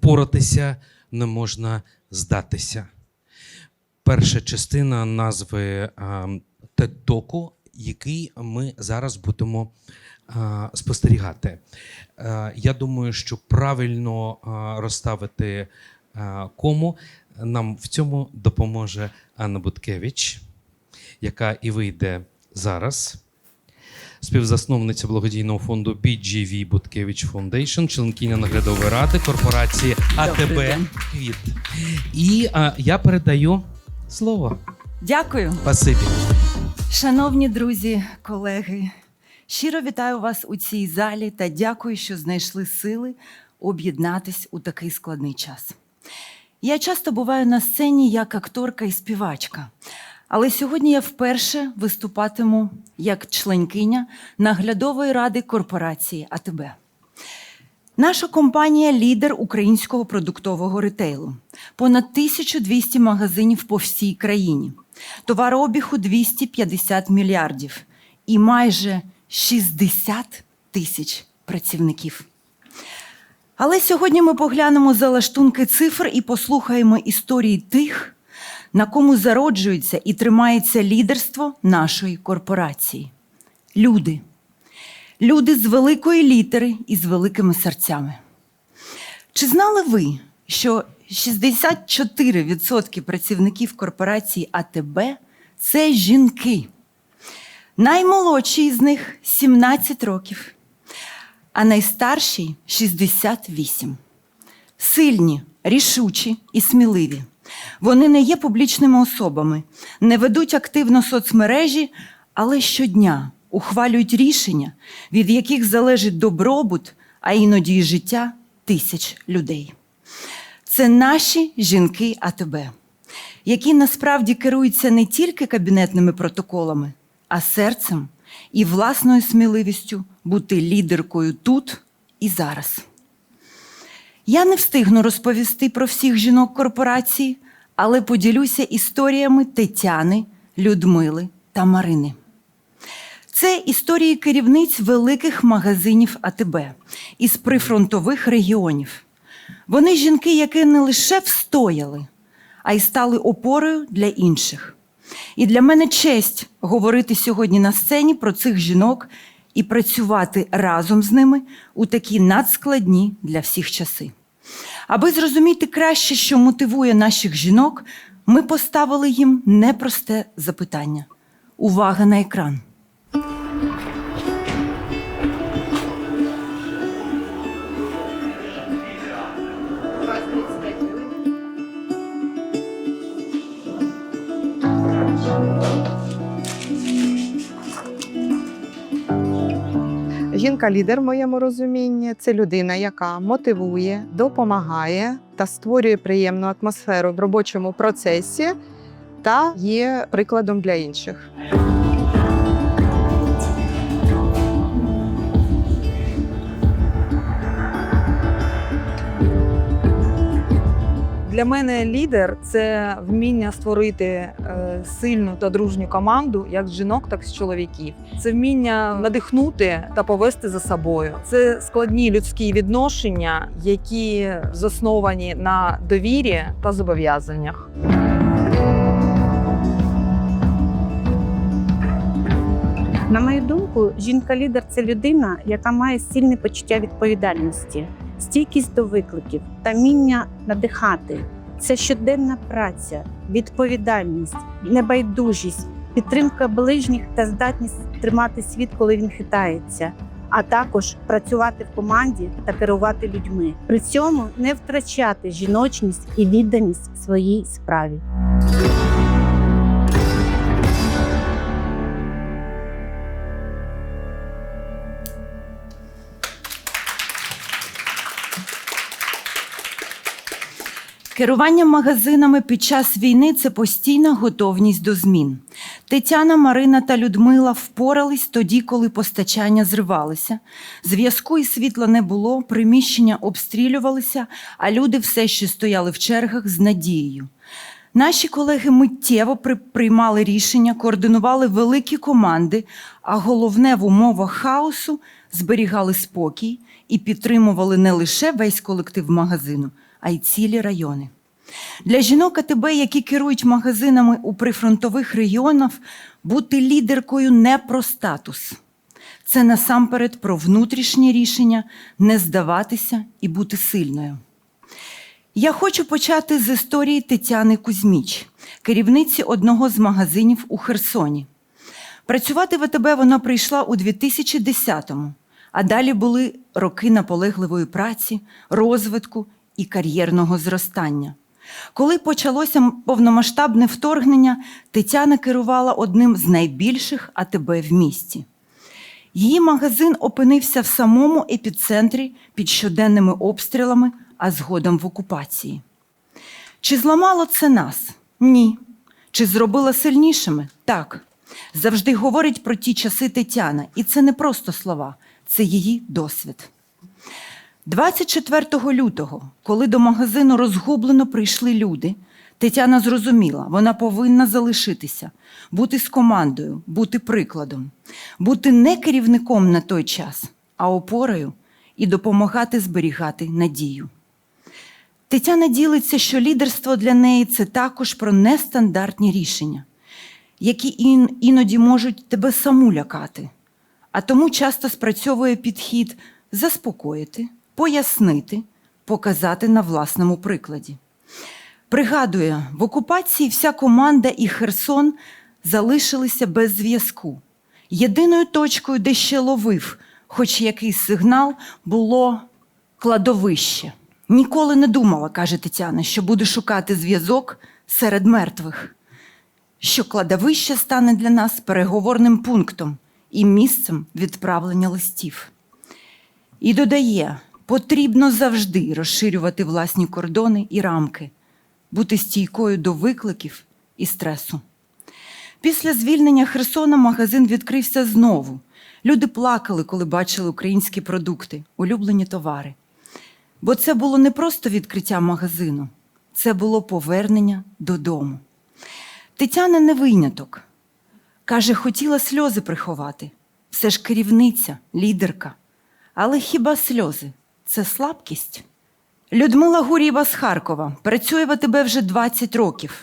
впоратися, не можна здатися. Перша частина назви TED-току, який ми зараз будемо спостерігати. Я думаю, що правильно розставити кому нам в цьому допоможе Анна Буткевич, яка і вийде зараз. Співзасновниця благодійного фонду BGV Буткевич Foundation, членкиня наглядової ради корпорації АТБ. Квіт. І а, я передаю слово. Дякую, Спасибі. шановні друзі, колеги. Щиро вітаю вас у цій залі та дякую, що знайшли сили об'єднатись у такий складний час. Я часто буваю на сцені як акторка і співачка, але сьогодні я вперше виступатиму як членкиня наглядової ради корпорації АТБ. Наша компанія лідер українського продуктового ретейлу. Понад 1200 магазинів по всій країні, товарообіг у 250 мільярдів і майже 60 тисяч працівників. Але сьогодні ми поглянемо за лаштунки цифр і послухаємо історії тих, на кому зароджується і тримається лідерство нашої корпорації. Люди. Люди з великої літери і з великими серцями. Чи знали ви, що 64% працівників корпорації АТБ це жінки? Наймолодший з них 17 років, а найстарший 68. Сильні, рішучі і сміливі. Вони не є публічними особами, не ведуть активно соцмережі, але щодня ухвалюють рішення, від яких залежить добробут, а іноді і життя тисяч людей. Це наші жінки АТБ, які насправді керуються не тільки кабінетними протоколами, а серцем і власною сміливістю бути лідеркою тут і зараз. Я не встигну розповісти про всіх жінок корпорації, але поділюся історіями Тетяни, Людмили та Марини. Це історії керівниць великих магазинів АТБ із прифронтових регіонів. Вони жінки, які не лише встояли, а й стали опорою для інших. І для мене честь говорити сьогодні на сцені про цих жінок і працювати разом з ними у такі надскладні для всіх часи. Аби зрозуміти краще, що мотивує наших жінок, ми поставили їм непросте запитання. Увага на екран. Жінка-лідер, в моєму розумінні, це людина, яка мотивує, допомагає та створює приємну атмосферу в робочому процесі та є прикладом для інших. Для мене лідер це вміння створити е, сильну та дружню команду, як з жінок, так і з чоловіків. Це вміння надихнути та повести за собою. Це складні людські відношення, які засновані на довірі та зобов'язаннях. На мою думку, жінка-лідер це людина, яка має сильне почуття відповідальності, стійкість до викликів та вміння надихати. Це щоденна праця, відповідальність, небайдужість, підтримка ближніх та здатність тримати світ, коли він хитається, а також працювати в команді та керувати людьми. При цьому не втрачати жіночність і відданість своїй справі. Керування магазинами під час війни це постійна готовність до змін. Тетяна, Марина та Людмила впорались тоді, коли постачання зривалися. Зв'язку і світла не було, приміщення обстрілювалися, а люди все ще стояли в чергах з надією. Наші колеги миттєво приймали рішення, координували великі команди, а головне в умовах хаосу зберігали спокій і підтримували не лише весь колектив магазину, а й цілі райони. Для жінок АТБ, які керують магазинами у прифронтових регіонах, бути лідеркою не про статус. Це насамперед про внутрішнє рішення не здаватися і бути сильною. Я хочу почати з історії Тетяни Кузьміч, керівниці одного з магазинів у Херсоні. Працювати в АТБ вона прийшла у 2010-му, а далі були роки наполегливої праці, розвитку і кар'єрного зростання. Коли почалося повномасштабне вторгнення, Тетяна керувала одним з найбільших АТБ в місті. Її магазин опинився в самому епіцентрі під щоденними обстрілами, а згодом в окупації. Чи зламало це нас? Ні. Чи зробило сильнішими? Так. Завжди говорить про ті часи Тетяна, і це не просто слова, це її досвід. 24 лютого, коли до магазину розгублено прийшли люди, Тетяна зрозуміла, вона повинна залишитися, бути з командою, бути прикладом, бути не керівником на той час, а опорою і допомагати зберігати надію. Тетяна ділиться, що лідерство для неї це також про нестандартні рішення, які іноді можуть тебе саму лякати. А тому часто спрацьовує підхід заспокоїти, пояснити, показати на власному прикладі. Пригадує, в окупації вся команда і Херсон залишилися без зв'язку. Єдиною точкою, де ще ловив хоч якийсь сигнал, було кладовище. Ніколи не думала, каже Тетяна, що буде шукати зв'язок серед мертвих, що кладовище стане для нас переговорним пунктом і місцем відправлення листів. І додає, потрібно завжди розширювати власні кордони і рамки, бути стійкою до викликів і стресу. Після звільнення Херсона магазин відкрився знову. Люди плакали, коли бачили українські продукти, улюблені товари. Бо це було не просто відкриття магазину, це було повернення додому. Тетяна не виняток. Каже, хотіла сльози приховати. Все ж керівниця, лідерка. Але хіба сльози це слабкість? Людмила Гурєва з Харкова працює в АТБ вже 20 років.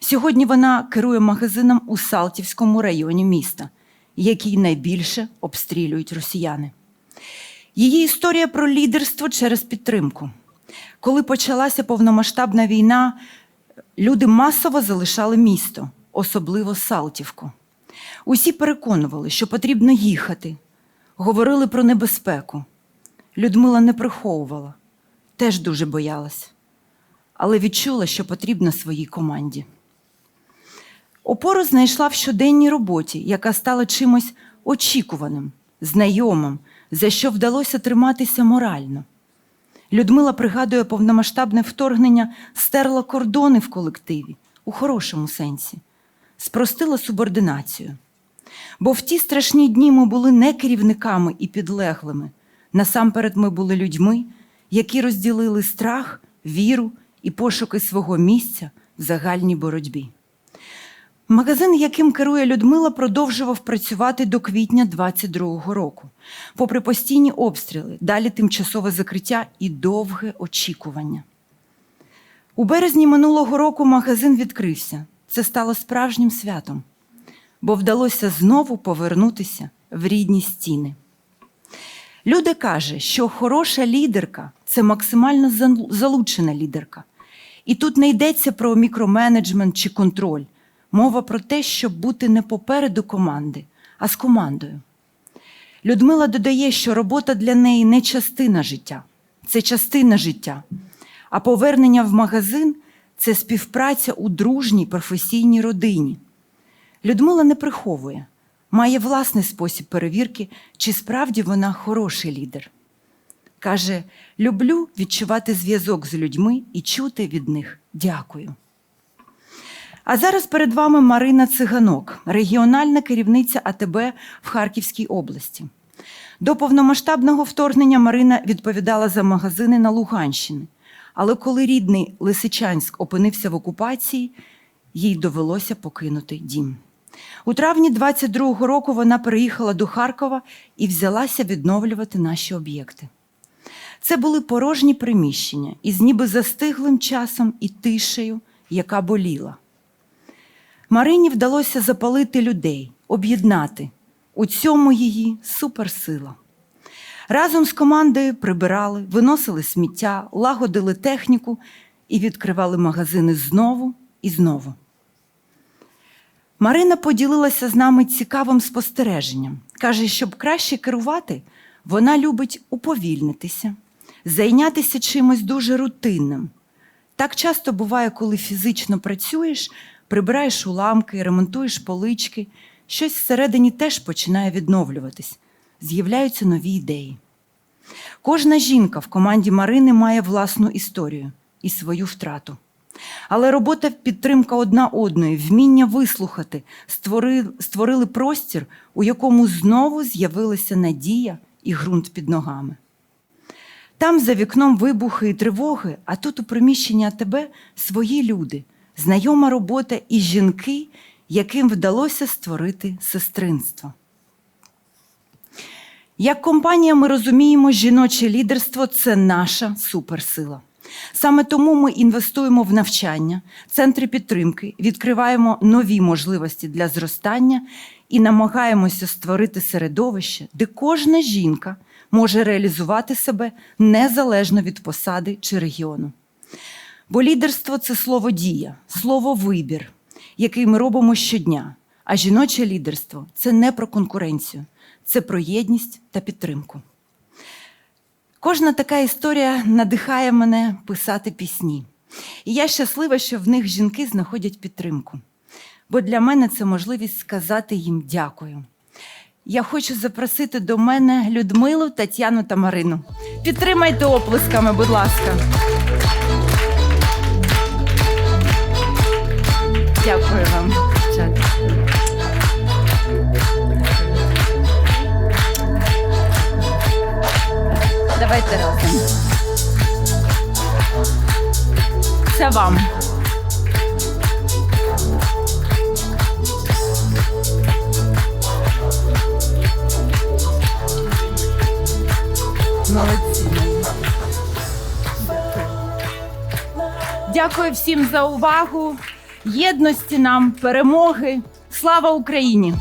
Сьогодні вона керує магазином у Салтівському районі міста, який найбільше обстрілюють росіяни. Її історія про лідерство через підтримку. Коли почалася повномасштабна війна, люди масово залишали місто, особливо Салтівку. Усі переконували, що потрібно їхати, говорили про небезпеку. Людмила не приховувала, теж дуже боялась, але відчула, що потрібно своїй команді. Опору знайшла в щоденній роботі, яка стала чимось очікуваним, знайомим, за що вдалося триматися морально. Людмила пригадує повномасштабне вторгнення, стерла кордони в колективі у хорошому сенсі, спростила субординацію. Бо в ті страшні дні ми були не керівниками і підлеглими. Насамперед ми були людьми, які розділили страх, віру і пошуки свого місця в загальній боротьбі. Магазин, яким керує Людмила, продовжував працювати до квітня 22-го року, попри постійні обстріли, далі тимчасове закриття і довге очікування. У березні минулого року магазин відкрився. Це стало справжнім святом, бо вдалося знову повернутися в рідні стіни. Люди каже, що хороша лідерка це максимально залучена лідерка. І тут не йдеться про мікроменеджмент чи контроль. Мова про те, щоб бути не попереду команди, а з командою. Людмила додає, що робота для неї не частина життя, це частина життя. А повернення в магазин це співпраця у дружній професійній родині. Людмила не приховує, має власний спосіб перевірки, чи справді вона хороший лідер. Каже: люблю відчувати зв'язок з людьми і чути від них дякую. А зараз перед вами Марина Циганок, регіональна керівниця АТБ в Харківській області. До повномасштабного вторгнення Марина відповідала за магазини на Луганщині. Але коли рідний Лисичанськ опинився в окупації, їй довелося покинути дім. У травні 22-го року вона переїхала до Харкова і взялася відновлювати наші об'єкти. Це були порожні приміщення із ніби застиглим часом і тишею, яка боліла. Марині вдалося запалити людей, об'єднати. У цьому її суперсила. Разом з командою прибирали, виносили сміття, лагодили техніку і відкривали магазини знову і знову. Марина поділилася з нами цікавим спостереженням. Каже, щоб краще керувати, вона любить уповільнитися, зайнятися чимось дуже рутинним. Так часто буває, коли фізично працюєш, прибираєш уламки, ремонтуєш полички, щось всередині теж починає відновлюватись, з'являються нові ідеї. Кожна жінка в команді Марини має власну історію і свою втрату. Але робота підтримка одна одної, вміння вислухати, створи, створили простір, у якому знову з'явилася надія і ґрунт під ногами. Там за вікном вибухи і тривоги, а тут у приміщенні АТБ свої люди, знайома робота і жінки, яким вдалося створити сестринство. Як компанія ми розуміємо, жіноче лідерство це наша суперсила. Саме тому ми інвестуємо в навчання, центри підтримки, відкриваємо нові можливості для зростання і намагаємося створити середовище, де кожна жінка може реалізувати себе незалежно від посади чи регіону. Бо лідерство це слово дія, слово вибір, який ми робимо щодня. А жіноче лідерство це не про конкуренцію, це про єдність та підтримку. Кожна така історія надихає мене писати пісні. І я щаслива, що в них жінки знаходять підтримку. Бо для мене це можливість сказати їм дякую. Я хочу запросити до мене Людмилу, Тетяну та Марину. Підтримайте оплесками, будь ласка. Дякую вам, Давайте разом. Це вам. Молодці. Дякую всім за увагу. Єдності нам, перемоги. Слава Україні!